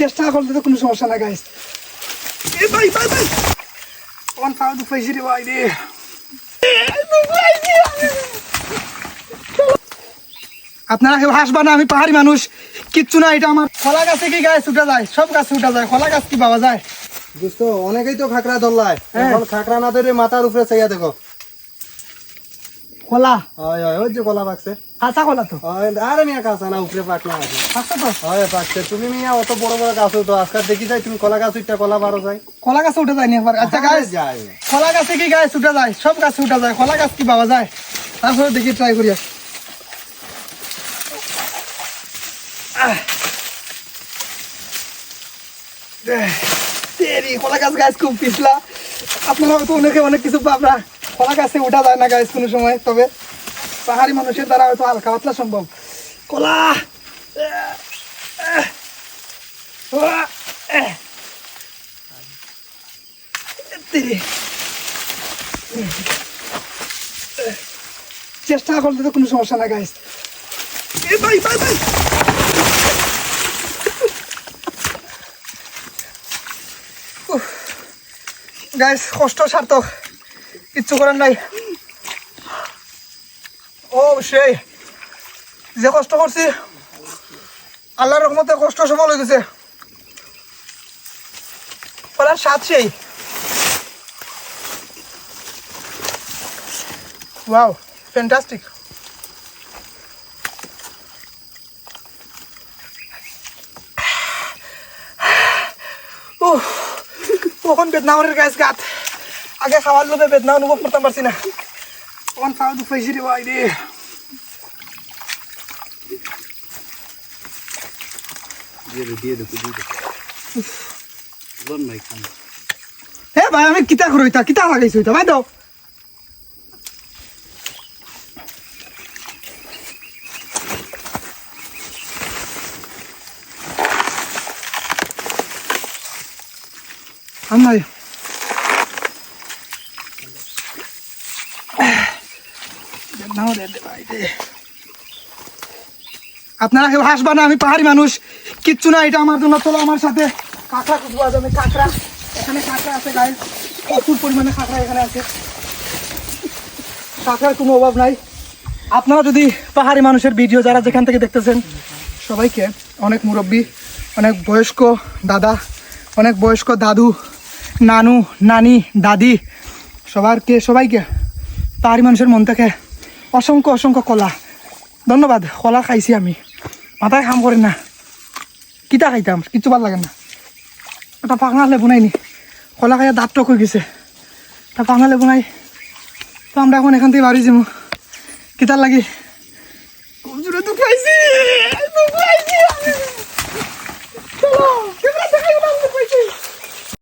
চেষ্টা করলে তো কোনো সমস্যা না গাইস এ ভাই ভাই ভাই। আমার পা দুপাইছি রে ভাই রে। আপনারা কেউ হাসবা না আমি পাহাড়ি মানুষ। কিচ্ছু না এটা আমার খোলা গাছে কি গাছ উঠা যায়। সব গাছে উঠা যায় খোলা গাছ কি পাওয়া যায়? বুঝতো অনেকেই তো খাকড়া ধরলায়। হ্যাঁ। এখন খাকড়া না ধরে মাথার উপরে চাইয়া দেখো। খোলা হয় হয় ওই যে কলা পাকছে। কাঁচা খোলা তো? হয় আরে মিয়া কাঁচা না উপরে পাক না আছে। পাকছে তো? হয় পাকছে। তুমি মিয়া অত বড় বড় গাছ তো আজকাল দেখি যাই তুমি কলা গাছ উঠটা কলা বারো যায়। কলা গাছে উঠে যায়নি একবার? আচ্ছা গাছ যায়। খোলা গাছে কি গাছ উঠা যায়? সব গাছে উঠা যায়। খোলা গাছ কি পাওয়া যায়? তারপরে দেখি ট্রাই করি। কলা গাছ গাছ খুব পিছলা। আপনারা হয়তো অনেকে অনেক কিছু পাবনা। কলা গাছে উঠা যায় না গাছ কোনো সময়। তবে পাহাড়ি মানুষের দ্বারা হয়তো হালকা পাতলা সম্ভব। কলা। চেষ্টা করলে তো কোনো সমস্যা না ভাই ভাই গাইস কষ্ট সার্থক। কিচ্ছু করার নাই। ও সেই। যে কষ্ট করছি আল্লাহর রহমতে কষ্ট সফল হয়ে গেছে। কলার স্বাদ সেই। Wow, fantastic. উফ, কখন বেদনা আমার গাছ গাত। আগে খাওয়ার লোভে বেদনা অনুভব করতে পারছি না কখন খাওয়া দুপাইছি রে ভাই রে দিয়ে দে দিয়ে দে দিয়ে দে বল নাই খান হে ভাই আমি কিতা করি তা কিতা লাগাইছি ওইটা ভাই দাও নাই আপনারা কেউ হাসবা না আমি পাহাড়ি মানুষ। কিচ্ছু না, এটা আমার জন্য, চলো আমার সাথে। কাঁকড়া খুঁজবো আজ আমি কাঁকড়া। এখানে কাঁকড়া আছে গায়ে প্রচুর পরিমাণে কাঁকড়া এখানে আছে। কাঁকড়ার কোনো অভাব নাই। আপনারা যদি পাহাড়ি মানুষের ভিডিও যারা যেখান থেকে দেখতেছেন, সবাইকে অনেক মুরব্বী, অনেক বয়স্ক দাদা, অনেক বয়স্ক দাদু, নানু, নানি, দাদি, সবারকে, সবাইকে পাহাড়ি মানুষের মন থেকে অসংখ্য অসংখ্য কলা। ধন্যবাদ, কলা খাইছি আমি। মাথায় কাম করে না। কিতা খাইতাম কিছু ভালো লাগে না। এটা পাখনা লেবু নাইনি কলা খাইয়া দাঁত টক হয়ে গেছে। তা পাখনা লেবু নাই তো আমরা এখন এখান থেকে বাড়ি যাব কিতার লাগি